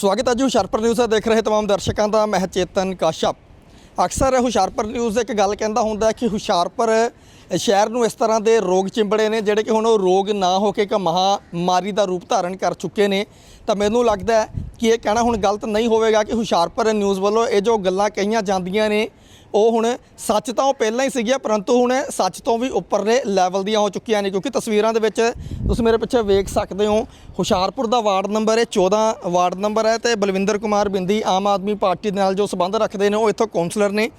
ਸਵਾਗਤ ਹੈ ਜੀ ਹੁਸ਼ਿਆਰਪੁਰ ਨਿਊਜ਼ ਦਾ। ਦੇਖ ਰਹੇ ਤਮਾਮ ਦਰਸ਼ਕਾਂ ਦਾ ਮੈਂ ਚੇਤਨ ਕਾਸ਼ਪ। ਅਕਸਰ ਹੁਸ਼ਿਆਰਪੁਰ ਨਿਊਜ਼ ਇੱਕ ਗੱਲ ਕਹਿੰਦਾ ਹੁੰਦਾ ਕਿ ਹੁਸ਼ਿਆਰਪੁਰ ਸ਼ਹਿਰ ਨੂੰ ਇਸ ਤਰ੍ਹਾਂ ਦੇ ਰੋਗ ਚਿੰਬੜੇ ਨੇ, ਜਿਹੜੇ ਕਿ ਹੁਣ ਉਹ ਰੋਗ ਨਾ ਹੋ ਕੇ ਇੱਕ ਮਹਾਮਾਰੀ ਦਾ ਰੂਪ ਧਾਰਨ ਕਰ ਚੁੱਕੇ ਨੇ। ਤਾਂ ਮੈਨੂੰ ਲੱਗਦਾ ਕਿ ਇਹ ਕਹਿਣਾ ਹੁਣ ਗਲਤ ਨਹੀਂ ਹੋਵੇਗਾ ਕਿ ਹੁਸ਼ਿਆਰਪੁਰ ਨਿਊਜ਼ ਵੱਲੋਂ ਇਹ ਜੋ ਗੱਲਾਂ ਕਹੀਆਂ ਜਾਂਦੀਆਂ ਨੇ ਉਹ ਹੁਣ ਸੱਚ ਤਾਂ ਉਹ ਪਹਿਲਾਂ ਹੀ ਸੀਗੀਆਂ, ਪਰੰਤੂ ਹੁਣ ਸੱਚ ਤੋਂ ਵੀ ਉੱਪਰਲੇ ਲੈਵਲ ਦੀਆਂ ਹੋ ਚੁੱਕੀਆਂ ਨੇ, ਕਿਉਂਕਿ ਤਸਵੀਰਾਂ ਦੇ ਵਿੱਚ ਤੁਸੀਂ ਮੇਰੇ ਪਿੱਛੇ ਵੇਖ ਸਕਦੇ ਹੋ, ਹੁਸ਼ਿਆਰਪੁਰ ਦਾ ਵਾਰਡ ਨੰਬਰ ਹੈ 14 ਵਾਰਡ ਨੰਬਰ ਹੈ ਤੇ ਬਲਵਿੰਦਰ ਕੁਮਾਰ ਬਿੰਦੀ ਆਮ ਆਦਮੀ ਪਾਰਟੀ ਦੇ ਨਾਲ ਜੋ ਸਬੰਧ ਰੱਖਦੇ ਨੇ, ਉਹ ਇੱਥੋਂ ਕਾਉਂਸਲਰ ਨੇ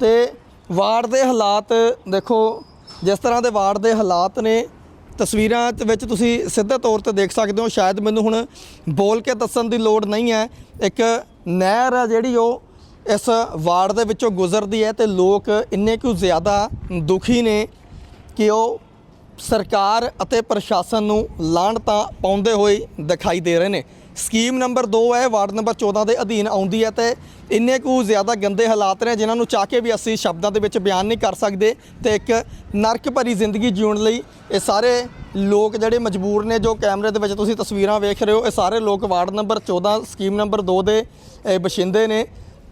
ਤੇ ਵਾਰਡ ਦੇ ਹਾਲਾਤ ਦੇਖੋ, ਜਿਸ ਤਰ੍ਹਾਂ ਦੇ ਵਾਰਡ ਦੇ ਹਾਲਾਤ ਨੇ, ਤਸਵੀਰਾਂ ਵਿੱਚ ਤੁਸੀਂ ਸਿੱਧੇ ਤੌਰ ਤੇ ਦੇਖ ਸਕਦੇ ਹੋ, ਸ਼ਾਇਦ ਮੈਨੂੰ ਹੁਣ ਬੋਲ ਕੇ ਦੱਸਣ ਦੀ ਲੋੜ ਨਹੀਂ ਹੈ, ਇੱਕ ਨਹਿਰ ਹੈ ਜਿਹੜੀ ਉਹ ਇਸ ਵਾਰਡ ਦੇ ਵਿੱਚੋਂ ਗੁਜ਼ਰਦੀ ਹੈ ਤੇ ਲੋਕ ਇੰਨੇ ਕੁ ਜ਼ਿਆਦਾ ਦੁਖੀ ਨੇ ਕਿ ਉਹ ਸਰਕਾਰ ਅਤੇ ਪ੍ਰਸ਼ਾਸਨ ਨੂੰ ਲਾਹਣਤਾਂ ਪਾਉਂਦੇ ਹੋਏ ਦਿਖਾਈ ਦੇ ਰਹੇ ਨੇ। ਸਕੀਮ ਨੰਬਰ 2 ਹੈ, ਵਾਰਡ ਨੰਬਰ 14 ਦੇ ਅਧੀਨ ਆਉਂਦੀ ਹੈ ਤੇ ਇੰਨੇ ਕੁ ਜ਼ਿਆਦਾ ਗੰਦੇ ਹਾਲਾਤ ਨੇ ਜਿਨ੍ਹਾਂ ਨੂੰ ਚਾਹ ਕੇ ਵੀ ਅਸੀਂ ਸ਼ਬਦਾਂ ਦੇ ਵਿੱਚ ਬਿਆਨ ਨਹੀਂ ਕਰ ਸਕਦੇ ਤੇ ਇੱਕ ਨਰਕ ਭਰੀ ਜ਼ਿੰਦਗੀ ਜਿਉਣ ਲਈ ਇਹ ਸਾਰੇ ਲੋਕ ਜਿਹੜੇ ਮਜਬੂਰ ਨੇ, ਜੋ ਕੈਮਰੇ ਦੇ ਵਿੱਚ ਤੁਸੀਂ ਤਸਵੀਰਾਂ ਵੇਖ ਰਹੇ ਹੋ, ਇਹ ਸਾਰੇ ਲੋਕ ਵਾਰਡ ਨੰਬਰ 14 ਸਕੀਮ ਨੰਬਰ 2 ਦੇ, ਇਹ ਬਸ਼ਿੰਦੇ ਨੇ।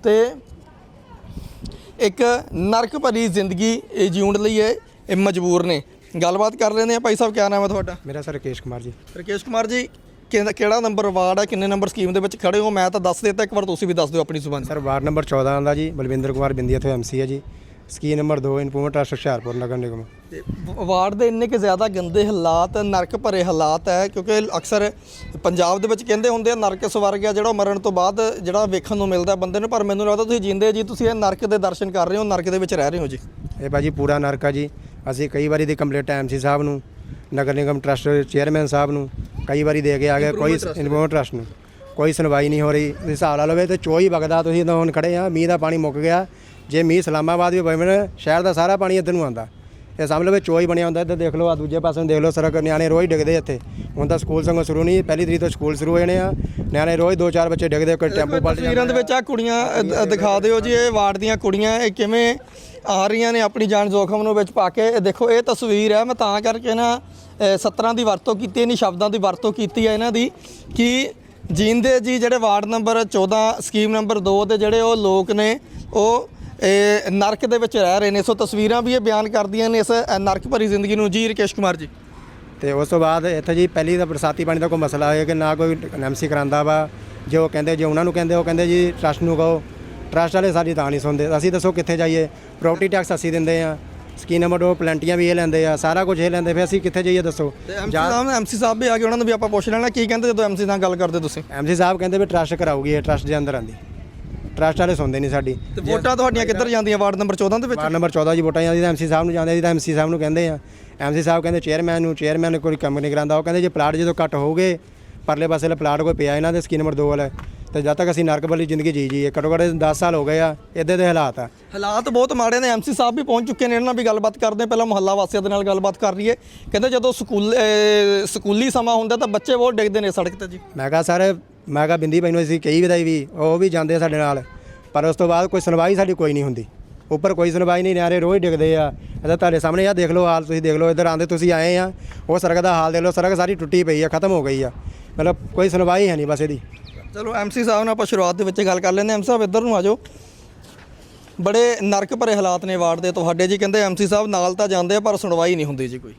ਤੇ ਇੱਕ ਨਰਕ ਭਰੀ ਜ਼ਿੰਦਗੀ ਇਹ ਜਿਉਣ ਲਈ ਇਹ ਇਹ ਮਜਬੂਰ ਨੇ। ਗੱਲਬਾਤ ਕਰ ਲੈਂਦੇ ਆ ਭਾਈ ਸਾਹਿਬ ਕਿਆ ਨਾਮ ਹੈ ਤੁਹਾਡਾ? ਮੇਰਾ ਸਰ ਰਕੇਸ਼ ਕੁਮਾਰ ਜੀ। ਰਕੇਸ਼ ਕੁਮਾਰ ਜੀ ਕਿਹਦਾ ਕਿਹੜਾ ਨੰਬਰ ਵਾਰਡ ਹੈ? ਕਿੰਨੇ ਨੰਬਰ ਸਕੀਮ ਦੇ ਵਿੱਚ ਖੜੇ ਹੋ? ਮੈਂ ਤਾਂ ਦੱਸ ਦਿੱਤਾ ਇੱਕ ਵਾਰ ਤੁਸੀਂ ਵੀ ਦੱਸ ਦਿਓ ਆਪਣੀ ਜ਼ੁਬਾਨ। ਸਰ ਵਾਰਡ ਨੰਬਰ 14 ਆਉਂਦਾ ਜੀ ਬਲਵਿੰਦਰ ਕੁਮਾਰ ਬਿੰਦੀ ਇੱਥੋਂ ਐਮਸੀ ਹੈ ਜੀ। ਸਕੀਮ ਨੰਬਰ 2 ਇਨਫੋਰਮੇਟ ਟਰਸਟ ਹੁਸ਼ਿਆਰਪੁਰ ਨਗਰ ਨਿਗਮ। ਤੇ ਵਾਰਡ ਦੇ ਇੰਨੇ ਕਿ ਜ਼ਿਆਦਾ ਗੰਦੇ ਹਾਲਾਤ ਨਰਕ ਭਰੇ ਹਾਲਾਤ ਹੈ ਕਿਉਂਕਿ ਅਕਸਰ ਪੰਜਾਬ ਦੇ ਵਿੱਚ ਕਹਿੰਦੇ ਹੁੰਦੇ ਆ ਨਰਕ ਸਵਰਗ ਆ ਜਿਹੜਾ ਮਰਨ ਤੋਂ ਬਾਅਦ ਜਿਹੜਾ ਵੇਖਣ ਨੂੰ ਮਿਲਦਾ ਬੰਦੇ ਨੂੰ ਪਰ ਮੈਨੂੰ ਲੱਗਦਾ ਤੁਸੀਂ ਜਿੰਦੇ ਜੀ ਤੁਸੀਂ ਇਹ ਨਰਕ ਦੇ ਦਰਸ਼ਨ ਕਰ ਰਹੇ ਹੋ ਨਰਕ ਦੇ ਵਿੱਚ ਰਹਿ ਰਹੇ ਹੋ ਜੀ। ਇਹ ਭਾਜੀ ਪੂਰਾ ਨਰਕ ਆ ਜੀ। ਅਸੀਂ ਕਈ ਵਾਰੀ ਦੀ ਕੰਪਲੀਟ ਐਮਸੀ ਸਾਹਿਬ ਨੂੰ ਨਗਰ ਨਿਗਮ ਟਰਸਟ ਚੇਅਰਮੈਨ ਸਾਹਿਬ ਨੂੰ ਕਈ ਵਾਰੀ ਦੇ ਕੇ ਆ ਗਏ ਕੋਈ ਇਨਫੋਰਮੇਟ ਟਰਸਟ ਨੂੰ। ਕੋਈ ਸੁਣਵਾਈ ਨਹੀਂ ਹੋ ਰਹੀ। ਹਿਸਾਬ ਲਾ ਲਵੇ ਤੇ ਚੋਈ ਵਗਦਾ ਤੁਸੀਂ ਤਾਂ ਹੁਣ ਖੜੇ ਆ ਮੀਂਹ ਦਾ ਪਾਣੀ ਮੁੱਕ ਗਿਆ। ਜੇ ਮੀਂਹ ਇਸਲਾਮਾਬਾਦ ਵੀ ਪਵੇ ਸ਼ਹਿਰ ਦਾ ਸਾਰਾ ਪਾਣੀ ਇੱਧਰ ਨੂੰ ਆਉਂਦਾ। ਇਹ ਸਮਝ ਲਵੇ ਚੋਈ ਬਣਿਆ ਹੁੰਦਾ ਇੱਧਰ ਦੇਖ ਲਓ ਆ ਦੂਜੇ ਪਾਸੇ ਨੂੰ ਦੇਖ ਲਓ ਸੜਕ ਨਿਆਣੇ ਰੋਜ਼ ਡਿੱਗਦੇ ਇੱਥੇ। ਹੁਣ ਤਾਂ ਸਕੂਲ ਸੰਗੋਂ ਸ਼ੁਰੂ ਨਹੀਂ ਪਹਿਲੀ ਤਰੀਕ ਤੋਂ ਸਕੂਲ ਸ਼ੁਰੂ ਹੋ ਜਾਣੇ ਆ। ਨਿਆਣੇ ਰੋਜ਼ ਦੋ ਚਾਰ ਬੱਚੇ ਡਿੱਗਦੇ ਕੋਈ ਟੈਂਪੂ ਪਲਟ ਤਸਵੀਰਾਂ ਦੇ ਵਿੱਚ ਆ ਕੁੜੀਆਂ ਦਿਖਾ ਦਿਓ ਜੀ ਇਹ ਵਾਰਡ ਦੀਆਂ ਕੁੜੀਆਂ ਇਹ ਕਿਵੇਂ ਆ ਰਹੀਆਂ ਨੇ ਆਪਣੀ ਜਾਨ ਜ਼ੋਖਮ ਨੂੰ ਵਿੱਚ ਪਾ ਕੇ। ਦੇਖੋ ਇਹ ਤਸਵੀਰ ਹੈ ਮੈਂ ਤਾਂ ਕਰਕੇ ਨਾ ਸੱਤਰਾਂ ਦੀ ਵਰਤੋਂ ਕੀਤੀ ਨਹੀਂ ਸ਼ਬਦਾਂ ਦੀ ਵਰਤੋਂ ਕੀਤੀ ਹੈ ਇਹਨਾਂ ਦੀ ਕਿ ਜੀਂਦੇ ਜੀ ਜਿਹੜੇ ਵਾਰਡ ਨੰਬਰ 14 ਸਕੀਮ ਨੰਬਰ 2 ਦੇ ਜਿਹੜੇ ਉਹ ਲੋਕ ਨੇ ਉਹ ਇਹ ਨਰਕ ਦੇ ਵਿੱਚ ਰਹਿ ਰਹੇ ਨੇ। ਸੋ ਤਸਵੀਰਾਂ ਵੀ ਇਹ ਬਿਆਨ ਕਰਦੀਆਂ ਨੇ ਇਸ ਨਰਕ ਭਰੀ ਜ਼ਿੰਦਗੀ ਨੂੰ। ਜੀ ਰਕੇਸ਼ ਕੁਮਾਰ ਜੀ। ਤੇ ਉਸ ਤੋਂ ਬਾਅਦ ਇੱਥੇ ਜੀ ਪਹਿਲੀ ਤਾਂ ਬਰਸਾਤੀ ਪਾਣੀ ਦਾ ਕੋਈ ਮਸਲਾ ਹੈ ਕਿ ਨਾ ਕੋਈ ਐਮਸੀ ਕਰਾਂਦਾ ਵਾ। ਜੇ ਕਹਿੰਦੇ ਜੇ ਉਹਨਾਂ ਨੂੰ ਕਹਿੰਦੇ ਉਹ ਕਹਿੰਦੇ ਜੀ ਟਰਸਟ ਨੂੰ ਕਹੋ। ਟਰਸਟ ਵਾਲੇ ਸਾਡੀ ਤਾਂ ਨਹੀਂ ਸੁਣਦੇ। ਅਸੀਂ ਦੱਸੋ ਕਿੱਥੇ ਜਾਈਏ? ਪ੍ਰਾਪਰਟੀ ਟੈਕਸ ਅਸੀਂ ਦਿੰਦੇ ਆ ਸਕੀਮ ਨੰਬਰ ਦੋ ਪਲੈਂਟੀਆਂ ਵੀ ਇਹ ਲੈਂਦੇ ਆ। ਸਾਰਾ ਕੁਝ ਇਹ ਲੈਂਦੇ। ਫਿਰ ਅਸੀਂ ਕਿੱਥੇ ਜਾਈਏ ਦੱਸੋ? ਸਾਹਿਬ ਐਮਸੀ ਸਾਹਿਬ ਵੀ ਆ ਗਏ ਉਹਨਾਂ ਨੂੰ ਵੀ ਆਪਾਂ ਪੁੱਛ ਲੈਣਾ ਕੀ ਕਹਿੰਦੇ ਜਦੋਂ ਐਮਸੀ ਨਾਲ ਗੱਲ ਕਰਦੇ ਤੁਸੀਂ? ਐਮਸੀ ਸਾਹਿਬ ਕਹਿੰਦੇ ਵੀ ਟਰਸਟ ਕਰਾਊਗੀ ਇਹ ਟਰਸਟ ਦੇ ਅੰਦਰ ਆਂਦੀ ਟਰਸਟ ਵਾਲੇ ਸੁਣਦੇ ਨਹੀਂ ਸਾਡੀ। ਤੇ ਵੋਟਾਂ ਤੁਹਾਡੀਆਂ ਕਿੱਧਰ ਜਾਂਦੀਆਂ? ਵਾਰਡ ਨੰਬਰ 14 ਦੇ ਵਿੱਚ? ਵਾਰਡ ਨੰਬਰ 14 ਜੀ ਵੋਟਾਂ ਜਾਂਦੀ ਤਾਂ ਐਮਸੀ ਸਾਹਿਬ ਨੂੰ ਜਾਂਦੇ ਜੀ ਤਾਂ ਐਮਸੀ ਸਾਹਿਬ ਨੂੰ ਕਹਿੰਦੇ ਆ। ਐਮਸੀ ਸਾਹਿਬ ਕਹਿੰਦੇ ਚੇਅਰਮੈਨ ਨੂੰ ਚੇਅਰਮੈਨ ਨੇ ਕੋਈ ਕੰਮ ਨਹੀਂ ਕਰਾਂਦਾ। ਉਹ ਕਹਿੰਦੇ ਜੇ ਪਲਾਟ ਜਦੋਂ ਘੱਟ ਹੋਊਗੇ ਪਰਲੇ ਪਾਸੇ ਵਾਲਾ ਪਲਾਟ ਕੋਈ ਪਿਆ ਇਹਨਾਂ ਦੇ ਸਕੀਮ ਨੰਬਰ 2 ਵਾਲਾ। ਤੇ ਜਦ ਤੱਕ ਅਸੀਂ ਨਰਕ ਵਾਲੀ ਜ਼ਿੰਦਗੀ ਜੀ ਜੀਏ ਘੱਟੋ ਘੱਟ 10 ਸਾਲ ਹੋ ਗਏ ਆ ਇੱਦਾਂ ਦੇ ਹਾਲਾਤ ਆ। ਹਾਲਾਤ ਬਹੁਤ ਮਾੜੇ ਨੇ। ਐਮਸੀ ਸਾਹਿਬ ਵੀ ਪਹੁੰਚ ਚੁੱਕੇ ਨੇ ਇਹਨਾਂ ਨਾਲ ਵੀ ਗੱਲਬਾਤ ਕਰਦੇ। ਪਹਿਲਾਂ ਮੁਹੱਲਾ ਵਾਸੀਆਂ ਦੇ ਨਾਲ ਗੱਲਬਾਤ ਕਰ ਲਈਏ। ਕਹਿੰਦੇ ਜਦੋਂ ਸਕੂਲ ਸਕੂਲੀ ਸਮਾਂ ਹੁੰਦਾ ਤਾਂ ਬੱਚੇ ਬਹੁਤ ਡਿੱਗਦੇ ਨੇ ਸੜਕ ਤੇ ਜੀ। ਮੈਂ ਕਹਾ ਸਰ ਮੈਂ ਕਹਾ ਬਿੰਦੀ ਭਾਈ ਨੂੰ ਅਸੀਂ ਕਈ ਵਿਦਾਈ ਵੀ ਉਹ ਵੀ ਜਾਂਦੇ ਆ ਸਾਡੇ ਨਾਲ ਪਰ ਉਸ ਤੋਂ ਬਾਅਦ ਕੋਈ ਸੁਣਵਾਈ ਸਾਡੀ ਕੋਈ ਨਹੀਂ ਹੁੰਦੀ। ਉੱਪਰ ਕੋਈ ਸੁਣਵਾਈ ਨਹੀਂ ਨਿਆਰੇ ਰੋਜ਼ ਡਿੱਗਦੇ ਆ। ਇਹਦਾ ਤੁਹਾਡੇ ਸਾਹਮਣੇ ਆ ਦੇਖ ਲਓ ਹਾਲ ਤੁਸੀਂ ਦੇਖ ਲਓ ਇੱਧਰ ਆਂਦੇ ਤੁਸੀਂ ਆਏ ਆ ਉਹ ਸੜਕ ਦਾ ਹਾਲ ਦੇਖ ਲਓ ਸੜਕ ਸਾਰੀ ਟੁੱਟੀ ਪਈ ਆ ਖਤਮ ਹੋ ਗਈ ਆ। ਮਤਲਬ ਕੋਈ ਸੁਣਵਾਈ ਹੈ ਨਹੀਂ ਬਸ ਇਹਦੀ। ਚਲੋ ਐਮਸੀ ਸਾਹਿਬ ਨਾਲ ਆਪਾਂ ਸ਼ੁਰੂਆਤ ਦੇ ਵਿੱਚ ਗੱਲ ਕਰ ਲੈਂਦੇ ਹਾਂ। ਐਮਸੀ ਸਾਹਿਬ ਇੱਧਰ ਨੂੰ ਆ ਜਾਓ। ਬੜੇ ਨਰਕ ਭਰੇ ਹਾਲਾਤ ਨੇ ਵਾਰਡ ਦੇ ਤੁਹਾਡੇ ਜੀ ਕਹਿੰਦੇ ਐਮਸੀ ਸਾਹਿਬ ਨਾਲ ਤਾਂ ਜਾਂਦੇ ਆ ਪਰ ਸੁਣਵਾਈ ਨਹੀਂ ਹੁੰਦੀ ਜੀ ਕੋਈ।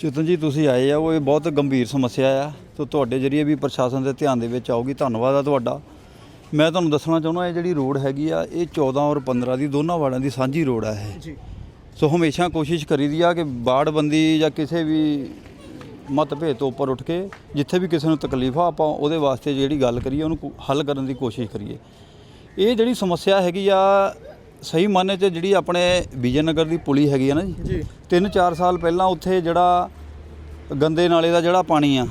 ਚੇਤਨ ਜੀ ਤੁਸੀਂ ਆਏ ਆ ਉਹ ਇਹ ਬਹੁਤ ਗੰਭੀਰ ਸਮੱਸਿਆ ਆ। ਤੇ ਤੁਹਾਡੇ ਜਰੀਏ ਵੀ ਪ੍ਰਸ਼ਾਸਨ ਦੇ ਧਿਆਨ ਦੇ ਵਿੱਚ ਆਊਗੀ। ਧੰਨਵਾਦ ਆ ਤੁਹਾਡਾ। ਮੈਂ ਤੁਹਾਨੂੰ ਦੱਸਣਾ ਚਾਹੁੰਦਾ ਇਹ ਜਿਹੜੀ ਰੋਡ ਹੈਗੀ ਆ ਇਹ 14 ਔਰ 15 ਦੀ ਦੋਨਾਂ ਵਾਰਡਾਂ ਦੀ ਸਾਂਝੀ ਰੋਡ ਆ ਇਹ। ਜੀ। ਸੋ ਹਮੇਸ਼ਾ ਕੋਸ਼ਿਸ਼ ਕਰੀਦੀ ਆ ਕਿ ਬਾੜਬੰਦੀ ਜਾਂ ਕਿਸੇ ਵੀ ਮਤਭੇਦ ਤੋਂ ਉੱਪਰ ਉੱਠ ਕੇ ਜਿੱਥੇ ਵੀ ਕਿਸੇ ਨੂੰ ਤਕਲੀਫ ਆ ਆਪਾਂ ਉਹਦੇ ਵਾਸਤੇ ਜਿਹੜੀ ਗੱਲ ਕਰੀਏ ਉਹਨੂੰ ਹੱਲ ਕਰਨ ਦੀ ਕੋਸ਼ਿਸ਼ ਕਰੀਏ। ਇਹ ਜਿਹੜੀ ਸਮੱਸਿਆ ਹੈਗੀ ਆ ਸਹੀ ਮਾਨੇ 'ਚ ਜਿਹੜੀ ਆਪਣੇ ਵਿਜੇ ਨਗਰ ਦੀ ਪੁਲੀ ਹੈਗੀ ਆ ਨਾ ਜੀ। ਜੀ। 3-4 ਸਾਲ ਪਹਿਲਾਂ ਉੱਥੇ ਜਿਹੜਾ ਗੰਦੇ ਨਾਲੇ ਦਾ ਜਿਹੜਾ ਪਾਣੀ ਆ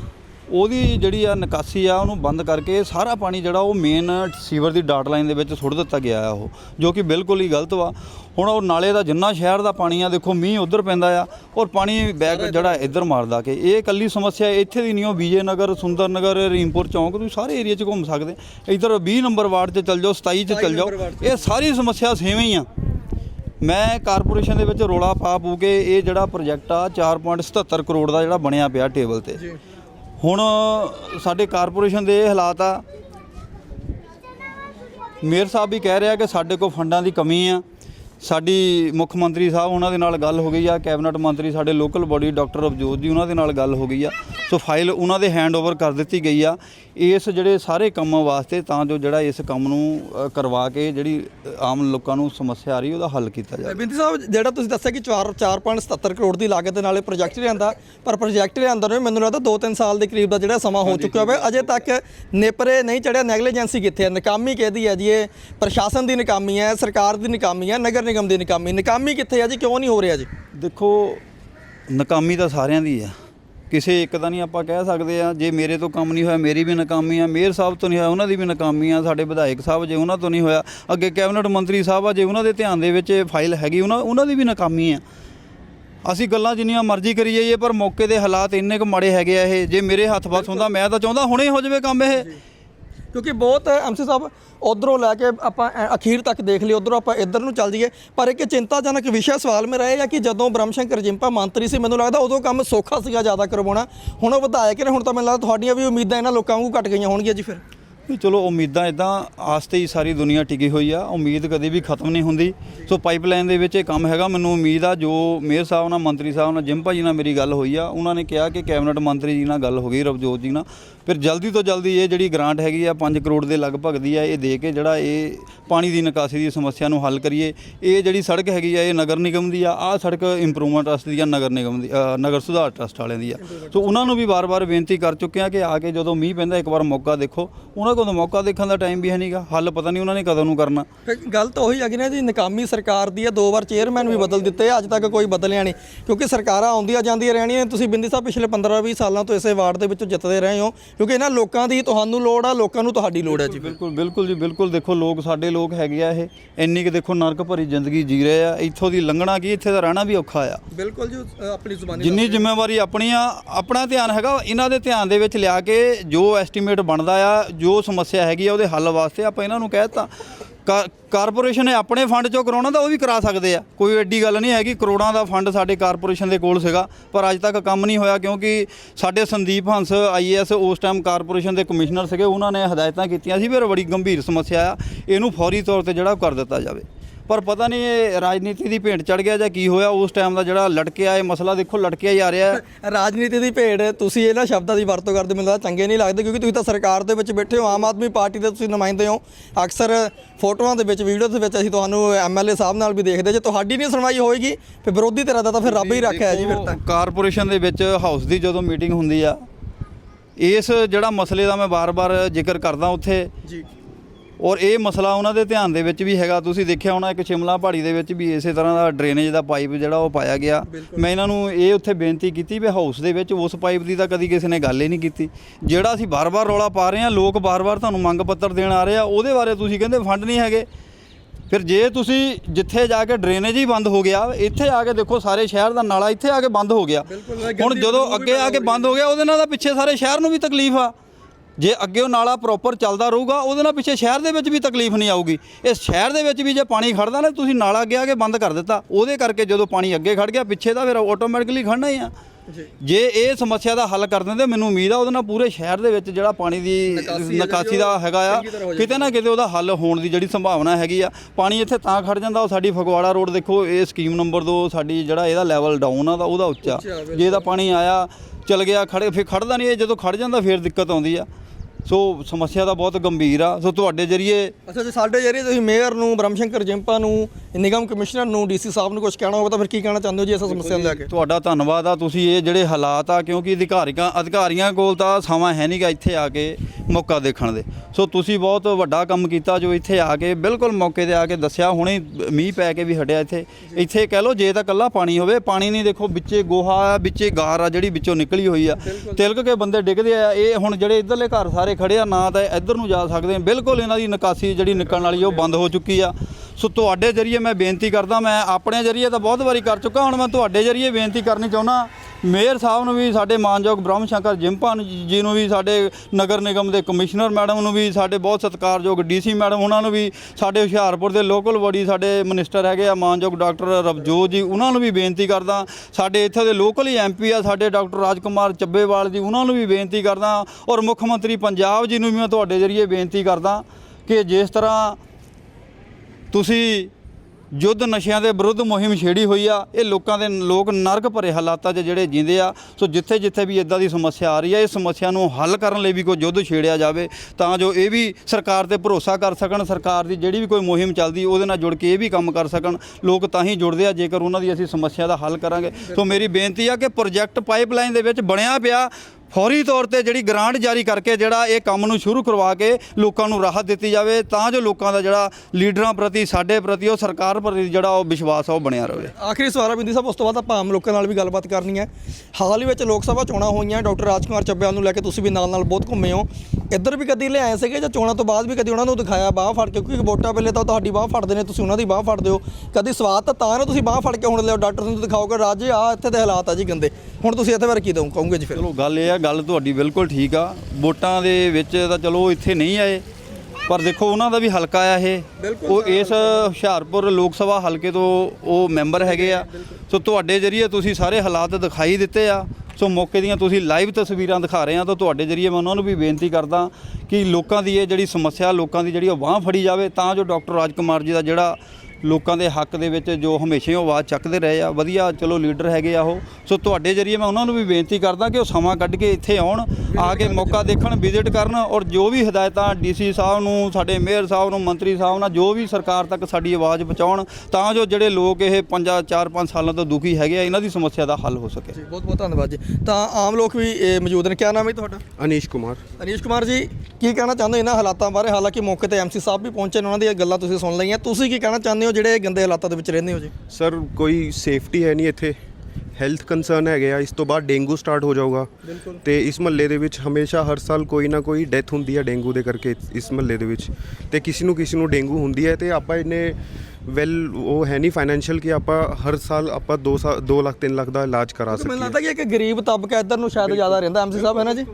ਉਹਦੀ ਜਿਹੜੀ ਆ ਨਿਕਾਸੀ ਆ ਉਹਨੂੰ ਬੰਦ ਕਰਕੇ ਸਾਰਾ ਪਾਣੀ ਜਿਹੜਾ ਉਹ ਮੇਨ ਸੀਵਰ ਦੀ ਡਾਟ ਲਾਈਨ ਦੇ ਵਿੱਚ ਸੁੱਟ ਦਿੱਤਾ ਗਿਆ ਆ ਉਹ ਜੋ ਕਿ ਬਿਲਕੁਲ ਹੀ ਗਲਤ ਵਾ। ਹੁਣ ਉਹ ਨਾਲੇ ਦਾ ਜਿੰਨਾ ਸ਼ਹਿਰ ਦਾ ਪਾਣੀ ਆ ਦੇਖੋ ਮੀਂਹ ਉਧਰ ਪੈਂਦਾ ਆ ਔਰ ਪਾਣੀ ਬੈਕ ਜਿਹੜਾ ਇੱਧਰ ਮਾਰਦਾ ਕਿ ਇਹ ਇਕੱਲੀ ਸਮੱਸਿਆ ਇੱਥੇ ਦੀ ਨਹੀਂ ਉਹ ਵਿਜੇ ਨਗਰ ਸੁੰਦਰ ਨਗਰ ਰੀਮਪੁਰ ਚੌਂਕ ਤੁਸੀਂ ਸਾਰੇ ਏਰੀਆ 'ਚ ਘੁੰਮ ਸਕਦੇ। ਇੱਧਰ 20 ਨੰਬਰ ਵਾਰਡ 'ਚ ਚੱਲ ਜਾਓ 27 'ਚ ਚੱਲ ਜਾਓ ਇਹ ਸਾਰੀ ਸਮੱਸਿਆ ਸੇਮ ਹੀ ਆ। ਮੈਂ ਕਾਰਪੋਰੇਸ਼ਨ ਦੇ ਵਿੱਚ ਰੋਲਾ ਪਾ ਪੂ ਕੇ ਇਹ ਜਿਹੜਾ ਪ੍ਰੋਜੈਕਟ ਆ 4.77 ਕਰੋੜ ਦਾ ਜਿਹੜਾ ਬਣਿਆ ਪਿਆ ਟੇਬਲ ਤੇ। ਹੁਣ ਸਾਡੇ ਕਾਰਪੋਰੇਸ਼ਨ ਦੇ ਇਹ ਹਾਲਾਤ ਆ। ਮੇਅਰ ਸਾਹਿਬ ਵੀ ਕਹਿ ਰਿਹਾ ਕਿ ਸਾਡੇ ਕੋਲ ਫੰਡਾਂ ਦੀ ਕਮੀ ਆ। ਸਾਡੀ ਮੁੱਖ ਮੰਤਰੀ ਸਾਹਿਬ ਉਹਨਾਂ ਦੇ ਨਾਲ ਗੱਲ ਹੋ ਗਈ ਆ ਕੈਬਨਿਟ ਮੰਤਰੀ ਸਾਡੇ ਲੋਕਲ ਬੋਡੀ ਡਾਕਟਰ ਅਵਜੋਤ ਜੀ ਉਹਨਾਂ ਦੇ ਨਾਲ ਗੱਲ ਹੋ ਗਈ ਆ। ਸੋ ਫਾਈਲ ਉਹਨਾਂ ਦੇ ਹੈਂਡਓਵਰ ਕਰ ਦਿੱਤੀ ਗਈ ਆ। ਇਸ ਜਿਹੜੇ ਸਾਰੇ ਕੰਮਾਂ ਵਾਸਤੇ ਤਾਂ ਜੋ ਜਿਹੜਾ ਇਸ ਕੰਮ ਨੂੰ ਕਰਵਾ ਕੇ ਜਿਹੜੀ ਆਮ ਲੋਕਾਂ ਨੂੰ ਸਮੱਸਿਆ ਆ ਰਹੀ ਉਹਦਾ ਹੱਲ ਕੀਤਾ ਜਾਵੇ। ਬਿੰਦੀ ਸਾਹਿਬ ਜਿਹੜਾ ਤੁਸੀਂ ਦੱਸਿਆ ਕਿ 4 4.77 ਕਰੋੜ ਦੀ ਲਾਗਤ ਦੇ ਨਾਲ ਇਹ ਪ੍ਰੋਜੈਕਟ ਲਿਆਂਦਾ ਪਰ ਪ੍ਰੋਜੈਕਟ ਲਿਆਂਦਾ ਨੂੰ ਮੈਨੂੰ ਲੱਗਦਾ 2-3 ਸਾਲ ਦੇ ਕਰੀਬ ਦਾ ਜਿਹੜਾ ਸਮਾਂ ਹੋ ਚੁੱਕਿਆ ਹੋਵੇ। ਅਜੇ ਤੱਕ ਨੇਪਰੇ ਨਹੀਂ ਚੜਿਆ ਨੈਗਲੀਜੈਂਸੀ ਕਿੱਥੇ ਹੈ? ਨਕਾਮੀ ਕਿਹਦੀ ਹੈ ਜੀ? ਇਹ ਪ੍ਰਸ਼ਾਸਨ ਦੀ ਨਕਾਮੀ ਹੈ ਸਰਕਾਰ ਦੀ ਨਕਾਮੀ ਹੈ ਨਗਰ ਨਿਗਮ ਦੀ ਨਕਾਮੀ ਨਕਾਮੀ ਕਿੱਥੇ ਹੈ ਜੀ? ਕਿਉਂ ਨਹੀਂ ਹੋ ਰਿਹਾ ਜੀ? ਦੇਖੋ, ਨਕਾਮੀ ਤਾਂ ਸਾਰਿਆਂ ਦੀ ਆ। ਕਿਸੇ ਇੱਕ ਦਾ ਨਹੀਂ ਆਪਾਂ ਕਹਿ ਸਕਦੇ ਆ, ਜੇ ਮੇਰੇ ਤੋਂ ਕੰਮ ਨਹੀਂ ਹੋਇਆ, ਮੇਰੀ ਵੀ ਨਾਕਾਮੀ ਆ, ਮੇਅਰ ਸਾਹਿਬ ਤੋਂ ਨਹੀਂ ਹੋਇਆ, ਉਹਨਾਂ ਦੀ ਵੀ ਨਾਕਾਮੀ ਆ, ਸਾਡੇ ਵਿਧਾਇਕ ਸਾਹਿਬ ਜੇ ਉਹਨਾਂ ਤੋਂ ਨਹੀਂ ਹੋਇਆ, ਅੱਗੇ ਕੈਬਨਿਟ ਮੰਤਰੀ ਸਾਹਿਬ ਆ ਜੇ ਉਹਨਾਂ ਦੇ ਧਿਆਨ ਦੇ ਵਿੱਚ ਫਾਈਲ ਹੈਗੀ, ਉਹਨਾਂ ਉਹਨਾਂ ਦੀ ਵੀ ਨਾਕਾਮੀ ਆ। ਅਸੀਂ ਗੱਲਾਂ ਜਿੰਨੀਆਂ ਮਰਜ਼ੀ ਕਰੀ ਜਾਈਏ, ਪਰ ਮੌਕੇ ਦੇ ਹਾਲਾਤ ਇੰਨੇ ਕੁ ਮਾੜੇ ਹੈਗੇ ਆ ਇਹ, ਜੇ ਮੇਰੇ ਹੱਥ ਵੱਸ ਹੁੰਦਾ, ਮੈਂ ਤਾਂ ਚਾਹੁੰਦਾ ਹੁਣੇ ਹੋ ਜਾਵੇ ਕੰਮ ਇਹ। ਕਿਉਂਕਿ ਬਹੁਤ ਐਮਸੀ ਸਾਹਿਬ ਉਧਰੋਂ ਲੈ ਕੇ ਆਪਾਂ ਅਖੀਰ ਤੱਕ ਦੇਖ ਲਈ ਉਧਰੋਂ ਆਪਾਂ ਇੱਧਰ ਨੂੰ ਚੱਲ ਜਾਈਏ। ਪਰ ਇੱਕ ਚਿੰਤਾਜਨਕ ਵਿਸ਼ਾ ਸਵਾਲ ਮੇਰਾ ਇਹ ਹੈ ਕਿ ਜਦੋਂ ਬ੍ਰਹਮ ਸ਼ੰਕਰ ਜਿੰਪਾ ਮੰਤਰੀ ਸੀ, ਮੈਨੂੰ ਲੱਗਦਾ ਉਦੋਂ ਕੰਮ ਸੌਖਾ ਸੀਗਾ ਜ਼ਿਆਦਾ ਕਰਵਾਉਣਾ। ਹੁਣ ਉਹ ਵਿਧਾਇਕ ਨੇ ਹੁਣ ਤਾਂ ਮੈਨੂੰ ਲੱਗਦਾ ਤੁਹਾਡੀਆਂ ਵੀ ਉਮੀਦਾਂ ਇਹਨਾਂ ਲੋਕਾਂ ਵਾਂਗੂ ਘਟ ਗਈਆਂ ਹੋਣਗੀਆਂ ਜੀ ਫਿਰ। ਵੀ ਚਲੋ, ਉਮੀਦਾਂ ਇਦਾਂ ਆਸ ਤੇ ਹੀ ਸਾਰੀ ਦੁਨੀਆ ਟਿਕੀ ਹੋਈ ਆ। ਉਮੀਦ ਕਦੇ ਵੀ ਖਤਮ ਨਹੀਂ ਹੁੰਦੀ। ਸੋ ਪਾਈਪਲਾਈਨ ਦੇ ਵਿੱਚ ਇਹ ਕੰਮ ਹੈਗਾ। ਮੈਨੂੰ ਉਮੀਦ ਆ, ਜੋ ਮੇਅਰ ਸਾਹਿਬ ਨਾਲ, ਮੰਤਰੀ ਸਾਹਿਬ ਨਾਲ ਜਿੰਪਾ ਜੀ ਨਾਲ ਮੇਰੀ ਗੱਲ ਹੋਈ ਆ, ਉਹਨਾਂ ਨੇ ਕਿਹਾ ਕਿ ਕੈਬਨਿਟ ਮੰਤਰੀ ਜੀ ਨਾਲ ਗੱਲ ਹੋ ਗਈ, ਰਵਜੋਤ ਜੀ ਨਾਲ। ਫਿਰ ਜਲਦੀ ਤੋਂ ਜਲਦੀ ਇਹ ਜਿਹੜੀ ਗ੍ਰਾਂਟ ਹੈਗੀ ਆ 5 ਕਰੋੜ ਦੇ ਲਗਭਗ ਦੀ ਆ, ਇਹ ਦੇ ਕੇ ਜਿਹੜਾ ਇਹ ਪਾਣੀ ਦੀ ਨਿਕਾਸੀ ਦੀ ਸਮੱਸਿਆ ਨੂੰ ਹੱਲ ਕਰੀਏ। ਇਹ ਜਿਹੜੀ ਸੜਕ ਹੈਗੀ ਆ, ਇਹ ਨਗਰ ਨਿਗਮ ਦੀ ਆ ਆਹ ਸੜਕ ਇੰਪਰੂਵਮੈਂਟ ਟਰਸਟ ਦੀ ਆ, ਨਗਰ ਨਿਗਮ ਦੀ ਨਗਰ ਸੁਧਾਰ ਟਰਸਟ ਵਾਲਿਆਂ ਦੀ ਆ। ਸੋ ਉਹਨਾਂ ਨੂੰ ਵੀ ਵਾਰ-ਵਾਰ ਬੇਨਤੀ ਕਰ ਚੁੱਕੇ ਆ ਕਿ ਆ ਕੇ ਜਦੋਂ ਮੀਂਹ ਪੈਂਦਾ, ਇੱਕ ਵਾਰ ਮੌਕਾ ਦੇਖੋ। ਉਹਨਾਂ ਕੋਲ ਮੌਕਾ ਦੇਖਣ ਦਾ ਟਾਈਮ ਵੀ ਹੈ ਨਹੀਂਗਾ ਹੱਲ ਪਤਾ ਨਹੀਂ ਉਹਨਾਂ ਨੇ ਕਦੋਂ ਨੂੰ ਕਰਨਾ। ਗੱਲ ਤਾਂ ਉਹੀ ਹੈਗੀ ਨਾ ਜੀ ਨਕਾਮੀ ਸਰਕਾਰ ਦੀ ਹੈ ਦੋ ਵਾਰ ਚੇਅਰਮੈਨ ਵੀ ਬਦਲ ਦਿੱਤੇ ਅੱਜ ਤੱਕ ਕੋਈ ਬਦਲਿਆ ਨਹੀਂ। ਕਿਉਂਕਿ ਸਰਕਾਰਾਂ ਆਉਂਦੀਆਂ ਜਾਂਦੀਆਂ ਰਹਿਣੀਆਂ ਤੁਸੀਂ ਬਿੰਦੀ ਸਾਹਿਬ ਪਿਛਲੇ 15-20 ਸਾਲਾਂ ਤੋਂ ਇਸੇ ਵਾਰਡ ਦੇ ਵਿੱਚੋਂ ਜਿੱਤਦੇ ਰਹੇ ਹੋ। ਕਿਉਂਕਿ ਇਹਨਾਂ ਲੋਕਾਂ ਦੀ ਤੁਹਾਨੂੰ ਲੋੜ ਆ ਲੋਕਾਂ ਨੂੰ ਤੁਹਾਡੀ ਲੋੜ ਹੈ ਜੀ ਬਿਲਕੁਲ ਬਿਲਕੁਲ ਜੀ ਬਿਲਕੁਲ ਦੇਖੋ ਲੋਕ ਸਾਡੇ ਲੋਕ ਹੈਗੇ ਆ ਇਹ। ਇੰਨੀ ਕਿ ਦੇਖੋ ਨਰਕ ਭਰੀ ਜ਼ਿੰਦਗੀ ਜੀ ਰਹੇ ਆ। ਇੱਥੋਂ ਦੀ ਲੰਘਣਾ ਕੀ ਇੱਥੇ ਦਾ ਰਹਿਣਾ ਵੀ ਔਖਾ ਆ। ਬਿਲਕੁਲ ਜੀ ਆਪਣੀ ਜ਼ੁਬਾਨੀ ਜਿੰਨੀ ਜ਼ਿੰਮੇਵਾਰੀ ਆਪਣੀ ਆ ਆਪਣਾ ਧਿਆਨ ਹੈਗਾ ਇਹਨਾਂ ਦੇ ਧਿਆਨ ਦੇ ਵਿੱਚ ਲਿਆ ਕੇ ਜੋ ਐਸਟੀਮੇਟ ਬਣਦਾ ਆ ਜੋ ਸਮੱਸਿਆ ਹੈਗੀ ਆ ਉਹਦੇ ਹੱਲ ਵਾਸਤੇ ਆਪਾਂ ਇਹਨਾਂ ਨੂੰ ਕਹਿ ਦਿੱਤਾ। ਕਾ- ਕਾਰਪੋਰੇਸ਼ਨ ਨੇ ਆਪਣੇ ਫੰਡ ਚੋਂ ਕਰਾਉਣਾ ਤਾਂ ਉਹ ਵੀ ਕਰਾ ਸਕਦੇ ਆ। ਕੋਈ ਐਡੀ ਗੱਲ ਨਹੀਂ ਹੈਗੀ, ਕਰੋੜਾਂ ਦਾ ਫੰਡ ਸਾਡੇ ਕਾਰਪੋਰੇਸ਼ਨ ਦੇ ਕੋਲ ਸੀਗਾ, ਪਰ ਅੱਜ ਤੱਕ ਕੰਮ ਨਹੀਂ ਹੋਇਆ ਕਿਉਂਕਿ ਸਾਡੇ ਸੰਦੀਪ ਹੰਸ ਆਈਏਐਸ ਉਸ ਟਾਈਮ ਕਾਰਪੋਰੇਸ਼ਨ ਦੇ ਕਮਿਸ਼ਨਰ ਸੀਗੇ, ਉਹਨਾਂ ਨੇ ਹਦਾਇਤਾਂ ਕੀਤੀਆਂ ਸੀ ਵੀ ਇਹ ਬੜੀ ਗੰਭੀਰ ਸਮੱਸਿਆ ਆ, ਇਹਨੂੰ ਫੌਰੀ ਤੌਰ ਤੇ ਜਿਹੜਾ ਉਹ ਕਰ ਦਿੱਤਾ ਜਾਵੇ। ਪਰ ਪਤਾ ਨਹੀਂ ਇਹ ਰਾਜਨੀਤੀ ਦੀ ਭੇਂਟ ਚੜ ਗਿਆ ਜਾਂ ਕੀ ਹੋਇਆ ਉਸ ਟਾਈਮ ਦਾ ਜਿਹੜਾ ਲਟਕਿਆ ਇਹ ਮਸਲਾ ਦੇਖੋ ਲਟਕਿਆ ਹੀ ਆ ਰਿਹਾ ਹੈ। ਰਾਜਨੀਤੀ ਦੀ ਭੇਡ ਤੁਸੀਂ ਇਹਨਾਂ ਸ਼ਬਦਾਂ ਦੀ ਵਰਤੋਂ ਕਰਦੇ ਮੈਨੂੰ ਲੱਗਦਾ ਚੰਗੇ ਨਹੀਂ ਲੱਗਦੇ ਕਿਉਂਕਿ ਤੁਸੀਂ ਤਾਂ ਸਰਕਾਰ ਦੇ ਵਿੱਚ ਬੈਠੇ ਹੋ ਆਮ ਆਦਮੀ ਪਾਰਟੀ ਦੇ ਤੁਸੀਂ ਨੁਮਾਇੰਦੇ ਹੋ। ਅਕਸਰ ਫੋਟੋਆਂ ਦੇ ਵਿੱਚ ਵੀਡੀਓ ਦੇ ਵਿੱਚ ਅਸੀਂ ਤੁਹਾਨੂੰ ਐਮਐਲਏ ਸਾਹਿਬ ਨਾਲ ਵੀ ਦੇਖਦੇ ਜੇ ਤੁਹਾਡੀ ਨਹੀਂ ਸੁਣਵਾਈ ਹੋਏਗੀ ਫਿਰ ਵਿਰੋਧੀ ਧਿਰਾਂ ਦਾ ਤਾਂ ਫਿਰ ਰੱਬ ਹੀ ਰੱਖਿਆ ਜੀ ਫਿਰ ਤਾਂ। ਕਾਰਪੋਰੇਸ਼ਨ ਦੇ ਵਿੱਚ ਹਾਊਸ ਦੀ ਜਦੋਂ ਮੀਟਿੰਗ ਹੁੰਦੀ ਆ ਇਸ ਜਿਹੜਾ ਮਸਲੇ ਦਾ ਮੈਂ ਬਾਰ-ਬਾਰ ਜ਼ਿਕਰ ਕਰਦਾ ਉੱਥੇ ਜੀ। ਔਰ ਇਹ ਮਸਲਾ ਉਹਨਾਂ ਦੇ ਧਿਆਨ ਦੇ ਵਿੱਚ ਵੀ ਹੈਗਾ। ਤੁਸੀਂ ਦੇਖਿਆ ਹੋਣਾ ਇੱਕ ਸ਼ਿਮਲਾ ਪਹਾੜੀ ਦੇ ਵਿੱਚ ਵੀ ਇਸੇ ਤਰ੍ਹਾਂ ਦਾ ਡਰੇਨੇਜ ਦਾ ਪਾਈਪ ਜਿਹੜਾ ਉਹ ਪਾਇਆ ਗਿਆ। ਮੈਂ ਇਹਨਾਂ ਨੂੰ ਇਹ ਉੱਥੇ ਬੇਨਤੀ ਕੀਤੀ ਵੀ ਹਾਊਸ ਦੇ ਵਿੱਚ ਉਸ ਪਾਈਪ ਦੀ ਤਾਂ ਕਦੀ ਕਿਸੇ ਨੇ ਗੱਲ ਹੀ ਨਹੀਂ ਕੀਤੀ। ਜਿਹੜਾ ਅਸੀਂ ਬਾਰ-ਬਾਰ ਰੌਲਾ ਪਾ ਰਹੇ ਹਾਂ ਲੋਕ ਬਾਰ-ਬਾਰ ਤੁਹਾਨੂੰ ਮੰਗ ਪੱਤਰ ਦੇਣ ਆ ਰਹੇ ਆ ਉਹਦੇ ਬਾਰੇ ਤੁਸੀਂ ਕਹਿੰਦੇ ਫੰਡ ਨਹੀਂ ਹੈਗੇ। ਫਿਰ ਜੇ ਤੁਸੀਂ ਜਿੱਥੇ ਜਾ ਕੇ ਡਰੇਨੇਜ ਹੀ ਬੰਦ ਹੋ ਗਿਆ ਇੱਥੇ ਆ ਕੇ ਦੇਖੋ ਸਾਰੇ ਸ਼ਹਿਰ ਦਾ ਨਾਲਾ ਇੱਥੇ ਆ ਕੇ ਬੰਦ ਹੋ ਗਿਆ। ਹੁਣ ਜਦੋਂ ਅੱਗੇ ਆ ਕੇ ਬੰਦ ਹੋ ਗਿਆ ਉਹਦੇ ਨਾਲ ਤਾਂ ਪਿੱਛੇ ਸਾਰੇ ਸ਼ਹਿਰ ਨੂੰ ਵੀ ਤਕਲੀਫ ਆ। ਜੇ ਅੱਗੇ ਉਹ ਨਾਲਾ ਪ੍ਰੋਪਰ ਚੱਲਦਾ ਰਹੂਗਾ ਉਹਦੇ ਨਾਲ ਪਿੱਛੇ ਸ਼ਹਿਰ ਦੇ ਵਿੱਚ ਵੀ ਤਕਲੀਫ ਨਹੀਂ ਆਊਗੀ। ਇਸ ਸ਼ਹਿਰ ਦੇ ਵਿੱਚ ਵੀ ਜੇ ਪਾਣੀ ਖੜਦਾ ਨਾ ਤੁਸੀਂ ਨਾਲਾ ਅੱਗੇ ਆ ਕੇ ਬੰਦ ਕਰ ਦਿੱਤਾ। ਉਹਦੇ ਕਰਕੇ ਜਦੋਂ ਪਾਣੀ ਅੱਗੇ ਖੜ ਗਿਆ ਪਿੱਛੇ ਦਾ ਫਿਰ ਆਟੋਮੈਟਿਕਲੀ ਖੜਨਾ ਹੀ ਆ। ਜੇ। ਇਹ ਸਮੱਸਿਆ ਦਾ ਹੱਲ ਕਰ ਦਿੰਦੇ ਮੈਨੂੰ ਉਮੀਦ ਆ ਉਹਦੇ ਨਾਲ ਪੂਰੇ ਸ਼ਹਿਰ ਦੇ ਵਿੱਚ ਜਿਹੜਾ ਪਾਣੀ ਦੀ ਨਿਕਾਸੀ ਦਾ ਹੈਗਾ ਆ ਕਿਤੇ ਨਾ ਕਿਤੇ ਉਹਦਾ ਹੱਲ ਹੋਣ ਦੀ ਜਿਹੜੀ ਸੰਭਾਵਨਾ ਹੈਗੀ ਆ। ਪਾਣੀ ਇੱਥੇ ਤਾਂ ਖੜ ਜਾਂਦਾ ਉਹ ਸਾਡੀ ਫਗਵਾੜਾ ਰੋਡ ਦੇਖੋ ਇਹ ਸਕੀਮ ਨੰਬਰ 2 ਸਾਡੀ ਜਿਹੜਾ ਇਹਦਾ ਲੈਵਲ ਡਾਊਨ ਆ ਦਾ ਉਹਦਾ ਉੱਚਾ। ਜੇ ਇਹਦਾ ਪਾਣੀ ਆਇਆ ਚਲ ਗਿਆ ਖੜੇ ਫਿਰ ਖੜਦਾ ਨਹੀਂ ਇਹ ਜਦੋਂ ਖੜ ਜਾਂਦਾ ਫਿਰ ਦਿੱਕਤ ਆਉਂਦੀ ਆ। ਸੋ ਸਮੱਸਿਆ ਤਾਂ ਬਹੁਤ ਗੰਭੀਰ ਆ। ਸੋ ਤੁਹਾਡੇ ਜਰੀਏ ਅੱਛਾ ਜੀ ਸਾਡੇ ਜਰੀਏ ਤੁਸੀਂ ਮੇਅਰ ਨੂੰ ਬ੍ਰਹਮ ਸ਼ੰਕਰ ਜਿੰਪਾ ਨੂੰ ਨਿਗਮ ਕਮਿਸ਼ਨਰ ਨੂੰ ਡੀਸੀ ਸਾਹਿਬ ਨੂੰ ਕੁਝ ਕਹਿਣਾ ਹੋਵੇ ਤਾਂ ਫਿਰ ਕੀ ਕਹਿਣਾ ਚਾਹੁੰਦੇ ਹੋ ਜੀ ਇਸ ਸਮੱਸਿਆ ਨੂੰ ਲੈ ਕੇ? ਤੁਹਾਡਾ ਧੰਨਵਾਦ ਆ। ਤੁਸੀਂ ਇਹ ਜਿਹੜੇ ਹਾਲਾਤ ਆ ਕਿਉਂਕਿ ਅਧਿਕਾਰੀਆਂ ਅਧਿਕਾਰੀਆਂ ਕੋਲ ਤਾਂ ਸਮਾਂ ਹੈ ਨਹੀਂਗਾ ਇੱਥੇ ਆ ਕੇ ਮੌਕਾ ਦੇਖਣ ਦੇ। ਸੋ ਤੁਸੀਂ ਬਹੁਤ ਵੱਡਾ ਕੰਮ ਕੀਤਾ ਜੋ ਇੱਥੇ ਆ ਕੇ ਬਿਲਕੁਲ ਮੌਕੇ ਤੇ ਆ ਕੇ ਦੱਸਿਆ। ਹੁਣੇ ਮੀਂਹ ਪੈ ਕੇ ਵੀ ਹਟਿਆ ਇੱਥੇ। ਇੱਥੇ ਕਹਿ ਲਓ ਜੇ ਤਾਂ ਕੱਲਾ ਪਾਣੀ ਹੋਵੇ ਪਾਣੀ ਨਹੀਂ ਦੇਖੋ ਵਿੱਚੇ ਗੋਹਾ ਆ ਵਿੱਚੇ ਗਾਰ ਆ ਜਿਹੜੀ ਵਿੱਚੋਂ ਨਿਕਲੀ ਹੋਈ ਆ। ਤਿਲਕ ਕੇ ਬੰਦੇ ਡਿੱਗਦੇ ਆ। ਇਹ ਹੁਣ ਜਿਹੜੇ ਇਧਰਲੇ ਘਰ ਸਾਰੇ ਖੜੇ ਆ, ਨਾ ਤਾਂ ਇੱਧਰ ਨੂੰ ਜਾ ਸਕਦੇ ਆ। ਬਿਲਕੁਲ ਇਹਨਾਂ ਦੀ ਨਿਕਾਸੀ ਜਿਹੜੀ ਨਿਕਲਣ ਵਾਲੀ ਉਹ ਬੰਦ ਹੋ ਚੁੱਕੀ ਆ। ਸੋ ਤੁਹਾਡੇ ਜਰੀਏ ਮੈਂ ਬੇਨਤੀ ਕਰਦਾ, ਮੈਂ ਆਪਣੇ ਜਰੀਏ ਤਾਂ ਬਹੁਤ ਵਾਰੀ ਕਰ ਚੁੱਕਾ, ਹੁਣ ਮੈਂ ਤੁਹਾਡੇ ਜਰੀਏ ਬੇਨਤੀ ਕਰਨੀ ਚਾਹੁੰਦਾ। ਮੇਅਰ ਸਾਹਿਬ ਨੂੰ ਵੀ, ਸਾਡੇ ਮਾਨਯੋਗ ਬ੍ਰਹਮ ਸ਼ੰਕਰ ਜਿੰਪਾਨ ਜੀ ਨੂੰ ਵੀ, ਸਾਡੇ ਨਗਰ ਨਿਗਮ ਦੇ ਕਮਿਸ਼ਨਰ ਮੈਡਮ ਨੂੰ ਵੀ, ਸਾਡੇ ਬਹੁਤ ਸਤਿਕਾਰਯੋਗ ਡੀਸੀ ਮੈਡਮ ਉਹਨਾਂ ਨੂੰ ਵੀ, ਸਾਡੇ ਹੁਸ਼ਿਆਰਪੁਰ ਦੇ ਲੋਕਲ ਬੋਡੀ, ਸਾਡੇ ਮਿਨਿਸਟਰ ਹੈਗੇ ਆ, ਮਾਨਯੋਗ ਡਾਕਟਰ ਰਵਜੋਤ ਜੀ, ਉਹਨਾਂ ਨੂੰ ਵੀ ਬੇਨਤੀ ਕਰਦਾ। ਸਾਡੇ ਇੱਥੇ ਦੇ ਲੋਕਲ ਹੀ ਐਮਪੀ ਆ, ਸਾਡੇ ਡਾਕਟਰ ਰਾਜਕੁਮਾਰ ਚੱਬੇਵਾਲ ਜੀ, ਉਹਨਾਂ ਨੂੰ ਵੀ ਬੇਨਤੀ ਕਰਦਾ। ਔਰ ਮੁੱਖ ਮੰਤਰੀ ਪੰਜਾਬ ਜੀ ਨੂੰ ਵੀ ਮੈਂ ਤੁਹਾਡੇ ਜਰੀਏ ਬੇਨਤੀ ਕਰਦਾ ਕਿ ਜਿਸ ਤਰ੍ਹਾਂ ਤੁਸੀਂ ਯੁੱਧ ਨਸ਼ਿਆਂ ਦੇ ਵਿਰੁੱਧ ਮੁਹਿੰਮ ਛੇੜੀ ਹੋਈ ਆ, ਇਹ ਲੋਕਾਂ ਦੇ ਲੋਕ ਨਰਕ ਭਰੇ ਹਾਲਾਤਾਂ 'ਚ ਜਿਹੜੇ ਜਿੰਦੇ ਆ, ਸੋ ਜਿੱਥੇ ਜਿੱਥੇ ਵੀ ਇਦਾਂ ਦੀ ਸਮੱਸਿਆ ਆ ਰਹੀ ਆ ਇਹ ਸਮੱਸਿਆ ਨੂੰ ਹੱਲ ਕਰਨ ਲਈ ਵੀ ਕੋਈ ਯੁੱਧ ਛੇੜਿਆ ਜਾਵੇ, ਤਾਂ ਜੋ ਇਹ ਵੀ ਸਰਕਾਰ ਤੇ ਭਰੋਸਾ ਕਰ ਸਕਣ, ਸਰਕਾਰ ਦੀ ਜਿਹੜੀ ਵੀ ਕੋਈ ਮੁਹਿੰਮ ਚੱਲਦੀ, ਉਹਦੇ ਨਾਲ ਜੁੜ ਕੇ ਇਹ ਵੀ ਕੰਮ ਕਰ ਸਕਣ, ਲੋਕ ਤਾਂ ਹੀ ਜੁੜਦੇ ਆ, ਜੇਕਰ ਉਹਨਾਂ ਦੀ ਅਸੀਂ ਸਮੱਸਿਆ ਦਾ ਹੱਲ ਕਰਾਂਗੇ। ਸੋ ਮੇਰੀ ਬੇਨਤੀ ਆ ਕਿ ਪ੍ਰੋਜੈਕਟ ਪਾਈਪਲਾਈਨ ਦੇ ਵਿੱਚ ਬਣਿਆ ਪਿਆ ਫੌਰੀ ਤੌਰ ਤੇ ਜਿਹੜੀ ਗ੍ਰਾਂਟ ਜਾਰੀ ਕਰਕੇ ਜਿਹੜਾ ਇਹ ਕੰਮ ਨੂੰ ਸ਼ੁਰੂ ਕਰਵਾ ਕੇ ਲੋਕਾਂ ਨੂੰ ਰਾਹਤ ਦਿੱਤੀ ਜਾਵੇ ਤਾਂ ਜੋ ਲੋਕਾਂ ਦਾ ਜਿਹੜਾ ਲੀਡਰਾਂ ਪ੍ਰਤੀ ਸਾਡੇ ਪ੍ਰਤੀ ਉਹ ਸਰਕਾਰ ਪ੍ਰਤੀ ਜਿਹੜਾ ਉਹ ਵਿਸ਼ਵਾਸ ਆ ਉਹ ਬਣਿਆ ਰਹੇ। ਆਖਰੀ ਸਵਾਲ ਬਿੰਦੀ ਸਾਹਿਬ ਉਸ ਤੋਂ ਬਾਅਦ ਆਪਾਂ ਆਮ ਲੋਕਾਂ ਨਾਲ ਵੀ ਗੱਲਬਾਤ ਕਰਨੀ ਹੈ। ਹਾਲ ਹੀ ਵਿੱਚ ਲੋਕ ਸਭਾ ਚੋਣਾਂ ਹੋਈਆਂ ਡਾਕਟਰ ਰਾਜਕੁਮਾਰ ਚੱਬਿਆਲ ਨੂੰ ਲੈ ਕੇ ਤੁਸੀਂ ਵੀ ਨਾਲ ਨਾਲ ਬਹੁਤ ਘੁੰਮੇ ਹੋ। ਇੱਧਰ ਵੀ ਕਦੀ ਲਿਆਏ ਸੀਗੇ ਜਾਂ ਚੋਣਾਂ ਤੋਂ ਬਾਅਦ ਵੀ ਕਦੀ ਉਹਨਾਂ ਨੂੰ ਦਿਖਾਇਆ ਬਾਹ ਫੜ ਕੇ? ਕਿਉਂਕਿ ਵੋਟਾਂ ਵੇਲੇ ਤਾਂ ਤੁਹਾਡੀ ਬਾਹ ਫੜਦੇ ਨੇ ਤੁਸੀਂ ਉਹਨਾਂ ਦੀ ਬਾਹ ਫੜਦੇ ਹੋ। ਕਦੀ ਸਵਾਦ ਤਾਂ ਤਾਂ ਨਾ ਤੁਸੀਂ ਬਾਹ ਫੜ ਕੇ ਹੁਣ ਲਿਓ ਡਾਕਟਰ ਨੂੰ ਦਿਖਾਓਗੇ ਰਾਜੇ ਆ ਇੱਥੇ ਦੇ ਹਾਲਾਤ ਆ ਜੀ ਗੰਦੇ। ਹੁਣ ਤੁਸੀਂ ਇੱਥੇ ਬਾਰੇ ਕੀ ਦਊਂ ਕਹੋਗੇ ਜੀ ਫਿਰ। ਚਲੋ ਗੱਲ ਇਹ ਆ ਗੱਲ ਤੁਹਾਡੀ ਬਿਲਕੁਲ ਠੀਕ ਆ। ਵੋਟਾਂ ਦੇ ਵਿੱਚ ਤਾਂ ਚਲੋ ਇੱਥੇ ਨਹੀਂ ਆਏ ਪਰ ਦੇਖੋ ਉਹਨਾਂ ਦਾ ਵੀ ਹਲਕਾ ਆ ਇਹ। ਉਹ ਇਸ ਹੁਸ਼ਿਆਰਪੁਰ ਲੋਕ ਸਭਾ ਹਲਕੇ ਤੋਂ ਉਹ ਮੈਂਬਰ ਹੈਗੇ ਆ। ਸੋ ਤੁਹਾਡੇ ਜਰੀਏ ਤੁਸੀਂ ਸਾਰੇ ਹਾਲਾਤ ਦਿਖਾਈ ਦਿੱਤੇ ਆ। ਸੋ ਮੌਕੇ ਦੀਆਂ ਤੁਸੀਂ ਲਾਈਵ ਤਸਵੀਰਾਂ ਦਿਖਾ ਰਹੇ ਆ। ਤਾਂ ਤੁਹਾਡੇ ਜਰੀਏ ਮੈਂ ਉਹਨਾਂ ਨੂੰ ਵੀ ਬੇਨਤੀ ਕਰਦਾ ਕਿ ਲੋਕਾਂ ਦੀ ਇਹ ਜਿਹੜੀ ਸਮੱਸਿਆ ਲੋਕਾਂ ਦੀ ਜਿਹੜੀ ਉਹ ਬਾਂਹ ਫੜੀ ਜਾਵੇ ਤਾਂ ਜੋ ਡਾਕਟਰ ਰਾਜਕੁਮਾਰ ਜੀ ਦਾ ਜਿਹੜਾ ਲੋਕਾਂ ਦੇ ਹੱਕ ਦੇ ਵਿੱਚ ਜੋ ਹਮੇਸ਼ਾ ਹੀ ਉਹ ਆਵਾਜ਼ ਚੱਕਦੇ ਰਹੇ ਆ। ਵਧੀਆ ਚਲੋ ਲੀਡਰ ਹੈਗੇ ਆ ਉਹ। ਸੋ ਤੁਹਾਡੇ ਜਰੀਏ ਮੈਂ ਉਹਨਾਂ ਨੂੰ ਵੀ ਬੇਨਤੀ ਕਰਦਾ ਕਿ ਉਹ ਸਮਾਂ ਕੱਢ ਕੇ ਇੱਥੇ ਆਉਣ ਆ ਕੇ ਮੌਕਾ ਦੇਖਣ ਵਿਜ਼ਿਟ ਕਰਨ ਔਰ ਜੋ ਵੀ ਹਦਾਇਤਾਂ ਡੀਸੀ ਸਾਹਿਬ ਨੂੰ ਸਾਡੇ ਮੇਅਰ ਸਾਹਿਬ ਨੂੰ ਮੰਤਰੀ ਸਾਹਿਬ ਨਾਲ ਜੋ ਵੀ ਸਰਕਾਰ ਤੱਕ ਸਾਡੀ ਆਵਾਜ਼ ਪਹੁੰਚਾਉਣ ਤਾਂ ਜੋ ਜਿਹੜੇ ਲੋਕ ਇਹ 5 4 5 ਸਾਲਾਂ ਤੋਂ ਦੁਖੀ ਹੈਗੇ ਆ ਇਹਨਾਂ ਦੀ ਸਮੱਸਿਆ ਦਾ ਹੱਲ ਹੋ ਸਕੇ। ਜੀ ਬਹੁਤ ਬਹੁਤ ਧੰਨਵਾਦ ਜੀ। ਤਾਂ ਆਮ ਲੋਕ ਵੀ ਇਹ ਮੌਜੂਦ ਨੇ। ਕਿਆ ਨਾਮ ਹੈ ਤੁਹਾਡਾ? ਅਨੀਸ਼ ਕੁਮਾਰ। ਅਨੀਸ਼ ਕੁਮਾਰ ਜੀ ਕੀ ਕਹਿਣਾ ਚਾਹੁੰਦੇ ਇਹਨਾਂ ਹਾਲਾਤਾਂ ਬਾਰੇ? ਹਾਲਾਂਕਿ ਮੌਕੇ ਤੇ ਐਮਸੀ ਸਾਹਿਬ ਵੀ ਪਹੁੰਚੇ ਨੇ ਉਹਨਾਂ ਦੀਆਂ ਗੱਲਾਂ ਤੁਸੀਂ ਸੁਣ ਲਈਆਂ। ਤੁਸੀਂ ਕੀ ਕਹਿਣਾ ਚਾਹੁੰਦੇ ਹੋ ਜਿਹੜੇ ਗੰਦੇ ਹਾਲਾਤਾਂ ਦੇ ਵਿੱਚ ਰਹਿੰਦੇ ਹੋ ਜੀ? ਸਰ ਕੋਈ ਸੇਫਟੀ ਹੈ ਨਹੀਂ ਇੱਥੇ। ਹੈਲਥ ਕੰਸਰਨ ਹੈਗੇ ਆ। ਇਸ ਤੋਂ ਬਾਅਦ ਡੇਂਗੂ ਸਟਾਰਟ ਹੋ ਜਾਊਗਾ। ਤੇ ਇਸ ਮਹੱਲੇ ਦੇ ਵਿੱਚ ਹਮੇਸ਼ਾ ਹਰ ਸਾਲ ਕੋਈ ਨਾ ਕੋਈ ਡੈਥ ਹੁੰਦੀ ਹੈ ਡੇਂਗੂ ਦੇ ਕਰਕੇ ਇਸ ਮਹੱਲੇ ਦੇ ਵਿੱਚ। ਤੇ ਕਿਸੇ ਨੂੰ ਕਿਸੇ ਨੂੰ ਡੇਂਗੂ ਹੁੰਦੀ ਹੈ ਤੇ ਆਪਾਂ ਇਹਨੇ ਵੈਲ ਉਹ ਹੈ ਨਹੀਂ ਫਾਈਨੈਂਸ਼ੀਅਲ ਕਿ ਆਪਾਂ ਹਰ ਸਾਲ ਆਪਾਂ 2 ਸਾਲ 2 ਲੱਖ 3 ਲੱਖ ਦਾ ਇਲਾਜ ਕਰਾ ਮੈਨੂੰ ਸਕੀਏ। ਲੱਗਦਾ ਕਿ ਇੱਕ ਗਰੀਬ ਤਬਕਾ ਇੱਧਰ ਨੂੰ ਸ਼ਾਇਦ ਜ਼ਿਆਦਾ ਰਹਿੰਦਾ ਐਮਸੀ ਸਾਹਿਬ ਹੈ ਨਾ ਜੀ?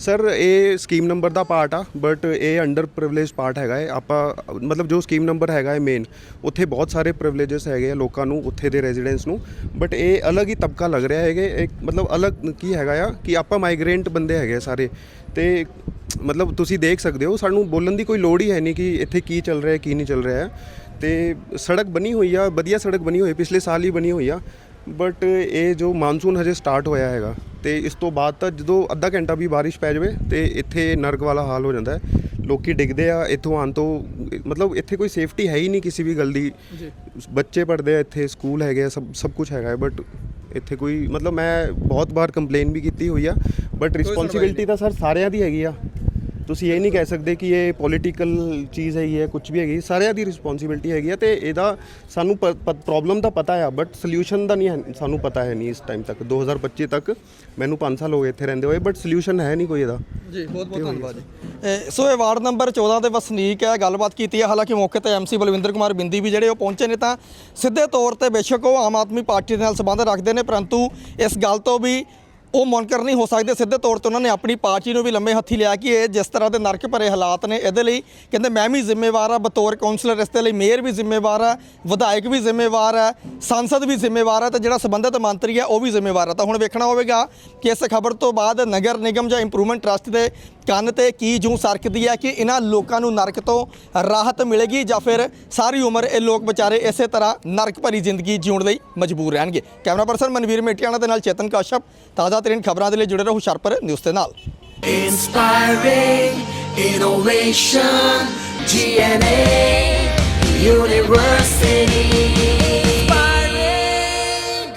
ਸਰ ਇਹ ਸਕੀਮ ਨੰਬਰ ਦਾ ਪਾਰਟ ਆ ਬਟ ਇਹ ਅੰਡਰ ਪ੍ਰਿਵਿਲੇਜ ਪਾਰਟ ਹੈਗਾ ਹੈ ਆਪਾਂ ਮਤਲਬ ਜੋ ਸਕੀਮ ਨੰਬਰ ਹੈਗਾ ਹੈ ਮੇਨ ਉੱਥੇ ਬਹੁਤ ਸਾਰੇ ਪ੍ਰਿਵਿਲੇजेस ਹੈਗੇ ਆ ਲੋਕਾਂ ਨੂੰ ਉੱਥੇ ਦੇ ਰੈਜ਼ੀਡੈਂਟਸ ਨੂੰ। ਬਟ ਇਹ ਅਲੱਗ ਹੀ ਤਬਕਾ ਲੱਗ ਰਿਹਾ ਹੈਗੇ ਇੱਕ ਮਤਲਬ ਅਲੱਗ ਕੀ ਹੈਗਾ ਆ ਕਿ ਆਪਾਂ ਮਾਈਗ੍ਰੈਂਟ ਬੰਦੇ ਹੈਗੇ ਸਾਰੇ। ਤੇ ਮਤਲਬ ਤੁਸੀਂ ਦੇਖ ਸਕਦੇ ਹੋ ਸਾਨੂੰ ਬੋਲਣ ਦੀ ਕੋਈ ਲੋੜ ਹੀ ਹੈ ਨਹੀਂ ਕਿ ਇੱਥੇ ਕੀ ਚੱਲ ਰਿਹਾ ਹੈ ਕੀ ਨਹੀਂ ਚੱਲ ਰਿਹਾ। ਹੈ ਤੇ ਸੜਕ ਬਣੀ ਹੋਈ ਆ ਵਧੀਆ ਸੜਕ ਬਣੀ ਹੋਈ ਪਿਛਲੇ ਸਾਲ ਹੀ ਬਣੀ ਹੋਈ ਆ ਬਟ ਇਹ ਜੋ ਮਾਨਸੂਨ ਹਜੇ ਸਟਾਰਟ ਹੋਇਆ ਹੈਗਾ ਤੇ ਇਸ ਤੋਂ ਬਾਅਦ ਤਾਂ ਜਦੋਂ ਅੱਧਾ ਘੰਟਾ ਵੀ ਬਾਰਿਸ਼ ਪੈ ਜਾਵੇ ਤੇ ਇੱਥੇ ਨਰਕ ਵਾਲਾ ਹਾਲ ਹੋ ਜਾਂਦਾ ਹੈ। ਲੋਕੀ ਡਿੱਗਦੇ ਆ ਇੱਥੋਂ ਆਉਣ ਤੋਂ ਮਤਲਬ ਇੱਥੇ ਕੋਈ ਸੇਫਟੀ ਹੈ ਹੀ ਨਹੀਂ ਕਿਸੇ ਵੀ ਗੱਲ ਦੀ। ਬੱਚੇ ਪੜ੍ਹਦੇ ਆ ਇੱਥੇ ਸਕੂਲ ਹੈਗੇ ਆ ਸਭ ਸਭ ਕੁਝ ਹੈਗਾ ਹੈ ਬਟ ਇੱਥੇ ਕੋਈ ਮਤਲਬ ਮੈਂ ਬਹੁਤ ਵਾਰ ਕੰਪਲੇਨ ਵੀ ਕੀਤੀ ਹੋਈ ਆ ਬਟ ਰਿਸਪੌਂਸਿਬਿਲਟੀ ਤਾਂ ਸਰ ਸਾਰਿਆਂ ਦੀ ਹੈਗੀ ਆ। ਤੁਸੀਂ ਇਹ ਨਹੀਂ ਕਹਿ ਸਕਦੇ ਕਿ ਇਹ ਪੋਲੀਟੀਕਲ ਚੀਜ਼ ਹੈਗੀ ਹੈ ਕੁਝ ਵੀ ਹੈਗੀ, ਸਾਰਿਆਂ ਦੀ ਰਿਸਪੌਂਸਿਬਿਲਟੀ ਹੈਗੀ ਹੈ ਤੇ ਇਹਦਾ ਸਾਨੂੰ ਪ੍ਰੋਬਲਮ ਤਾਂ ਪਤਾ ਆ ਬਟ ਸੋਲੂਸ਼ਨ ਦਾ ਨਹੀਂ ਹੈ- ਸਾਨੂੰ ਪਤਾ ਹੈ ਨਹੀਂ ਇਸ ਟਾਈਮ ਤੱਕ 2025 ਤੱਕ ਮੈਨੂੰ 5 ਸਾਲ ਹੋ ਗਏ ਇੱਥੇ ਰਹਿੰਦੇ ਹੋਏ ਬਟ ਸੋਲੂਸ਼ਨ ਹੈ ਨਹੀਂ ਕੋਈ ਇਹਦਾ। ਜੀ, ਬਹੁਤ ਬਹੁਤ ਧੰਨਵਾਦ ਜੀ। ਸੋ ਇਹ ਵਾਰਡ ਨੰਬਰ 14 ਦੇ ਵਸਨੀਕ ਹੈ, ਗੱਲਬਾਤ ਕੀਤੀ ਹੈ, ਹਾਲਾਂਕਿ ਮੌਕੇ ਤੇ ਐਮਸੀ ਬਲਵਿੰਦਰ ਕੁਮਾਰ ਬਿੰਦੀ ਵੀ ਜਿਹੜੇ ਉਹ ਪਹੁੰਚੇ ਨੇ ਤਾਂ ਸਿੱਧੇ ਤੌਰ ਤੇ ਬੇਸ਼ੱਕ ਉਹ ਆਮ ਆਦਮੀ ਪਾਰਟੀ ਦੇ ਨਾਲ ਸੰਬੰਧ ਰੱਖਦੇ ਨੇ, ਪਰੰਤੂ ਇਸ ਗੱਲ ਤੋਂ ਵੀ ਉਹ ਮੁਨਕਰ ਨਹੀਂ ਹੋ ਸਕਦੇ। ਸਿੱਧੇ ਤੌਰ ਤੇ ਉਹਨਾਂ ਨੇ ਆਪਣੀ ਪਾਰਟੀ ਨੂੰ ਵੀ ਲੰਮੇ ਹੱਥੀ ਲਿਆ ਕਿ ਇਹ ਜਿਸ ਤਰ੍ਹਾਂ ਦੇ ਨਰਕ ਭਰੇ ਹਾਲਾਤ ਨੇ ਇਹਦੇ ਲਈ, ਕਹਿੰਦੇ ਮੈਂ ਵੀ ਜ਼ਿੰਮੇਵਾਰ ਆ ਬਤੌਰ ਕਾਉਂਸਲਰ ਇਸ ਦੇ ਲਈ ਮੇਅਰ ਵੀ ਜ਼ਿੰਮੇਵਾਰ ਆ ਵਿਧਾਇਕ ਵੀ ਜ਼ਿੰਮੇਵਾਰ ਹੈ, ਸੰਸਦ ਵੀ ਜ਼ਿੰਮੇਵਾਰ ਹੈ ਤੇ ਜਿਹੜਾ ਸੰਬੰਧਿਤ ਮੰਤਰੀ ਹੈ ਉਹ ਵੀ ਜ਼ਿੰਮੇਵਾਰ ਹੈ। ਤਾਂ ਹੁਣ ਵੇਖਣਾ ਹੋਵੇਗਾ ਕਿ ਇਸ ਖਬਰ ਤੋਂ ਬਾਅਦ ਨਗਰ ਨਿਗਮ ਜਾਂ ਇੰਪਰੂਵਮੈਂਟ ਟਰਸਟ ਦੇ ਕੰਨ ਤੇ ਕੀ ਜੂੰ ਸਰਕਦੀ ਹੈ ਕਿ ਇਹਨਾਂ ਲੋਕਾਂ ਨੂੰ ਨਰਕ ਤੋਂ ਰਾਹਤ ਮਿਲੇਗੀ ਜਾਂ ਫਿਰ ਸਾਰੀ ਉਮਰ ਇਹ ਲੋਕ ਵਿਚਾਰੇ ਇਸੇ ਤਰ੍ਹਾਂ ਨਰਕ ਭਰੀ ਜ਼ਿੰਦਗੀ ਜਿਉਣ ਲਈ ਮਜਬੂਰ ਰਹਿਣਗੇ। ਕੈਮਰਾ ਪਰਸਨ ਮਨਵੀਰ ਮੇਟਿਆਣਾ ਦੇ ਨਾਲ ਚੇਤਨ ਕਾਸ਼ਪ। ਤਾਜ਼ਾ ਤਰੀਨ ਖਬਰਾਂ ਦੇ ਲਈ ਜੁੜੇ ਰਹੋ ਹੁਸ਼ਿਆਰਪੁਰ ਨਿਊਜ਼ ਦੇ ਨਾਲ। Inspiring innovation, GNA University.